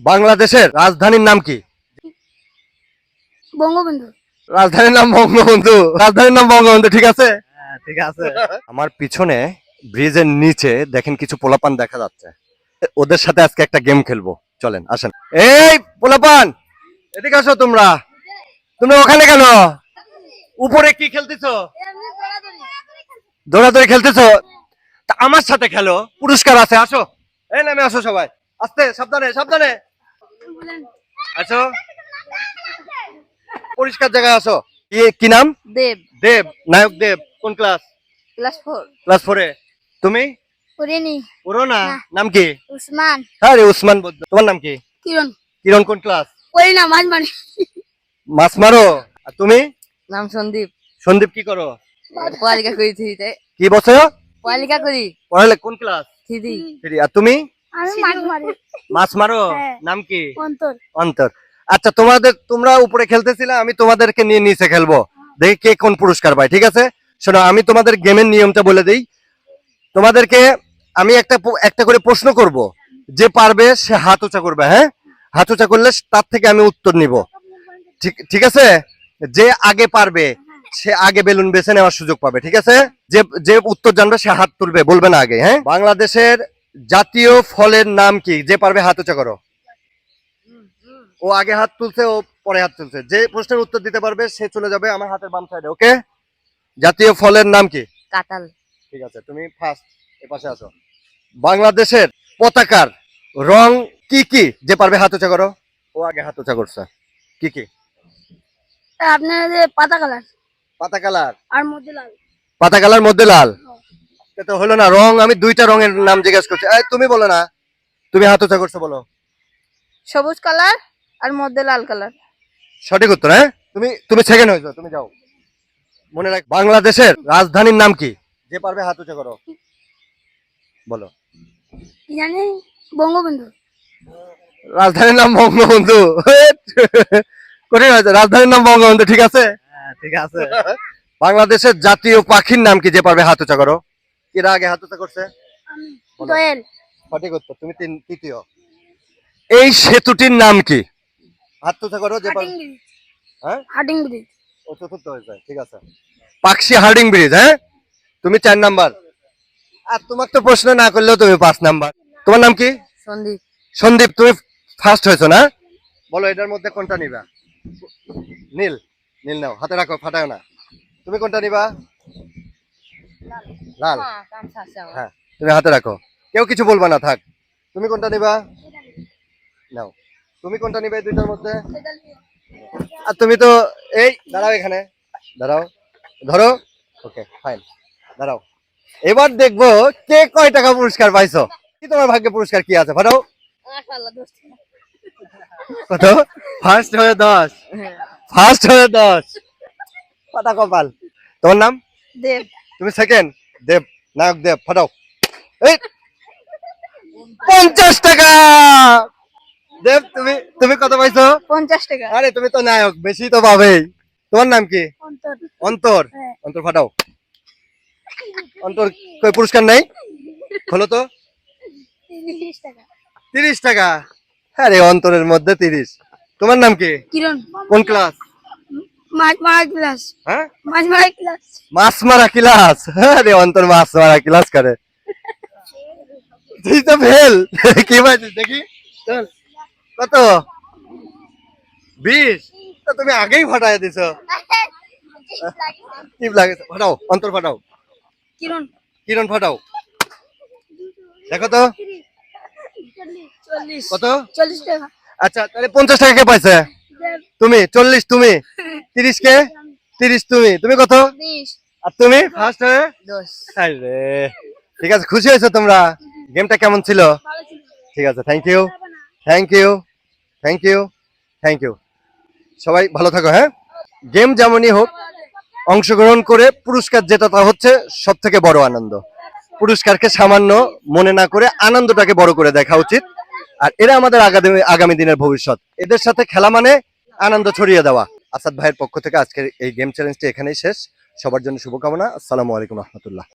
বাংলাদেশের রাজধানীর নাম কি? বঙ্গবন্ধু। রাজধানীর নাম বঙ্গবন্ধু। রাজধানীর নাম বঙ্গবন্ধু ঠিক আছে? হ্যাঁ ঠিক আছে। আমার পিছনে ব্রিজের নিচে দেখেন কিছু পোলাপান দেখা যাচ্ছে। ওদের সাথে আজকে একটা গেম খেলব। চলেন আসেন। এই পোলাপান! এদিকে আসো তোমরা। তুমি ওখানে কেন? উপরে কি খেলতেছো? দৌড়াদৌড়ি খেলতেছো? তা আমার সাথে খেলো। পুরস্কার আছে আসো। এই নামে আসো সবাই। আস্তে সাবধানে সাবধানে। পরিষ্কার জায়গায় আসো কি নাম? দেব। দেব নায়ক দেব কোন ক্লাস? Class four. ক্লাস ফোরে। তুমি? করিনি পুরো না। না। নাম কি? উসমান। আরে উসমান বদ্দ তোমার নাম কি? কিরণ। কিরণ কোন ক্লাস? করি না মাঝ মানে মাছ মারো? আর তুমি? নাম সন্দীপ। সন্দীপ কি করো? পড়ালেখা করি থ্রিতে। কি বছর? পড়ালেখা করি। পড়ালে কোন ক্লাস? থ্রি থ্রি আর তুমি? মাছ মারো। হ্যাঁ। নাম কি? অন্তর। অন্তর। আচ্ছা তোমাদের তোমরা উপরে খেলতেছিলে আমি তোমাদেরকে নিয়ে নিচে খেলব। দেখি কে কোন পুরস্কার পায় ঠিক আছে? শোনো আমি তোমাদের গেমের নিয়মটা বলে দিই। তোমাদেরকে আমি একটা একটা করে প্রশ্ন করব। যে পারবে সে হাত উঁচা করবে হ্যাঁ? হাত উঁচা করলে তার থেকে আমি উত্তর নিব। ঠিক ঠিক আছে? যে আগে পারবে সে আগে বেলুন বেছে নেওয়ার সুযোগ পাবে ঠিক আছে? যে যে উত্তর জানবে সে হাত তুলবে বলবে না আগে হ্যাঁ? বাংলাদেশের জাতীয় ফলের নাম কি? যে পারবে হাত উঁচা করো। ও আগে হাত তুলছে ও পরে হাত তুলছে। যে প্রশ্নের উত্তর দিতে পারবে সে চলে যাবে আমার হাতের বাম সাইডে ওকে জাতীয় ফলের নাম কি? কাঁঠাল। ঠিক আছে তুমি ফার্স্ট এ পাশে আসো বাংলাদেশের পতাকার রং কি কি? যে পারবে হাত উঁচা করো। ও আগে হাত উঁচা করছে। কি কি? আপনার যে পাতা কালার। পাতা কালার। আর মধ্যে লাল। পাতা কালার মধ্যে লাল। এটা তো হলো না রং আমি দুইটা রঙের নাম জিজ্ঞেস করছি। এই, তুমি বলো না। তুমি হাত উঁচা করছ বলো। সবুজ কালার আর মধ্যে লাল কালার। সঠিক উত্তর হ্যাঁ? তুমি তুমি সেকেন্ড হয়েছো তুমি যাও। মনে রাখ বাংলাদেশের রাজধানীর নাম কি? যে পারবে হাত উঁচা করো। বলো। জানি? বঙ্গবন্ধু। রাজধানীর নাম বঙ্গবন্ধু। কঠিন হয়েছে রাজধানীর নাম বঙ্গবন্ধু ঠিক আছে? হ্যাঁ ঠিক আছে। বাংলাদেশের জাতীয় পাখির নাম কি যে পারবে হাত উঁচা করো? কিরা আগে হাত করছে? দোয়েল সঠিক উত্তর তুমি তিন তৃতীয়। এই সেতুটির নাম কি? হাত করো যে হার্ডিং ব্রিজ। হ্যাঁ? Harding Bridge. ও চতুর্থ হয়েছে ঠিক আছে। পাকশি হার্ডিং ব্রিজ হ্যাঁ? তুমি চার নাম্বার। আর তোমাকে তো প্রশ্ন না করলেও তুমি পাঁচ নাম্বার। তোমার নাম কি? সন্দীপ। সন্দীপ তুমি ফার্স্ট হয়েছো না? বলো এটার মধ্যে কোনটা নিবা? নীল। নীল নাও হাতে রাখো ফাটাও না। তুমি কোনটা নিবা? লাল? হ্যাঁ তুমি হাতে রাখো। কেউ কিছু বলবা না থাক। তুমি কোনটা নিবা? নাও। তুমি কোনটা নিবে দুইটার মধ্যে? আর তুমি তো এই দাঁড়াও এখানে। দাঁড়াও। ধরো। ওকে ফাইন দাঁড়াও। এবার দেখব কে কয় টাকা পুরস্কার পাইছো। কি তোমার ভাগ্যে পুরস্কার কি আছে? ফাটাও। কত? ফার্স্ট হয়ে দশ। ফার্স্ট হয়ে দশ। পাতা কপাল। তোমার নাম? দেব। তুমি সেকেন্ড দেব নায়ক দেব ফাটাও। এই পঞ্চাশ টাকা! দেব তুমি তুমি কত পাইছো? পঞ্চাশ টাকা। আরে তুমি তো নায়ক বেশি তো পাবেই। তোমার নাম কি? অন্তর। অন্তর। হ্যাঁ। ফাটাও। অন্তর পুরস্কার নেই? হলো তো। তিরিশ টাকা। তিরিশ টাকা? আরে অন্তরের মধ্যে তিরিশ। তোমার নাম কি? কিরণ। কোন ক্লাস? মাছ মারা ক্লাস হ্যাঁ? মাছ মারা ক্লাস মাছ মারা ক্লাস আরে অন্তর মাছ মারা ক্লাস করে। তুই তো ফেল কি দেখি? চল। কত? বিশ? তা তুমি আগেই ফাটাই দিছো। টিপ লাগেছে ফাটাও অন্তর ফাটাও। কিরণ। কিরণ ফাটাও। দেখো তো। কত? চল্লিশ টাকা। আচ্ছা তাহলে পঞ্চাশ টাকা কে পাইছে? তুমি চল্লিশ তুমি তিরিশ কে? তিরিশ তুমি। তুমি কত? আর তুমি? ফার্স্ট হয়ে? আরে ঠিক আছে খুশি হয়েছো তোমরা? গেমটা কেমন ছিল? ঠিক আছে thank you thank you thank you thank you সবাই ভালো থাকো হ্যাঁ? গেম যেমনই হোক অংশগ্রহণ করে পুরস্কার জেতাটা হচ্ছে সব থেকে বড় আনন্দ। পুরস্কারকে সামান্য মনে না করে আনন্দটাকে বড় করে দেখা উচিত। আর এরা আমাদের আগামী আগামী দিনের ভবিষ্যৎ। এদের সাথে খেলা মানে আনন্দ ছড়িয়ে দেওয়া। আসাদ ভাইয়ের পক্ষ থেকে আজকের এই গেম চ্যালেঞ্জটি এখানেই শেষ। সবার জন্য শুভকামনা। আসসালামু আলাইকুম রহমতুল্লাহ।